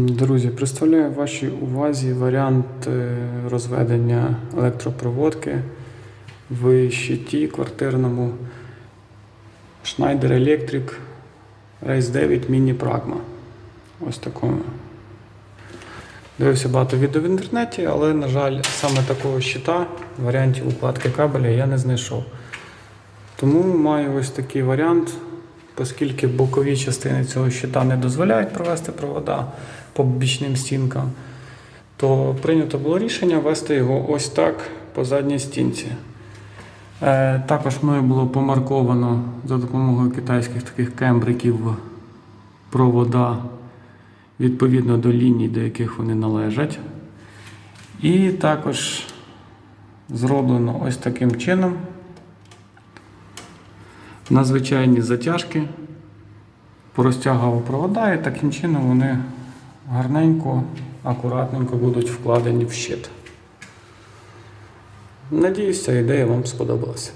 Друзі, представляю вашій увазі варіант е, розведення електропроводки в щиті квартирному Schneider Electric Race 9 Mini Pragma. Ось такому. Дивився багато відео в інтернеті, але, на жаль, саме такого щита, варіантів укладки кабеля я не знайшов. Тому маю ось такий варіант, оскільки бокові частини цього щита не дозволяють провести провода по бічним стінкам, то прийнято було рішення вести його ось так по задній стінці. Е, також мною було помарковано за допомогою китайських таких кембриків провода відповідно до ліній, до яких вони належать. І також зроблено ось таким чином на звичайні затяжки порозтягував провода, і таким чином вони гарненько, акуратненько будуть вкладені в щит. Надіюсь, ця ідея вам сподобалася.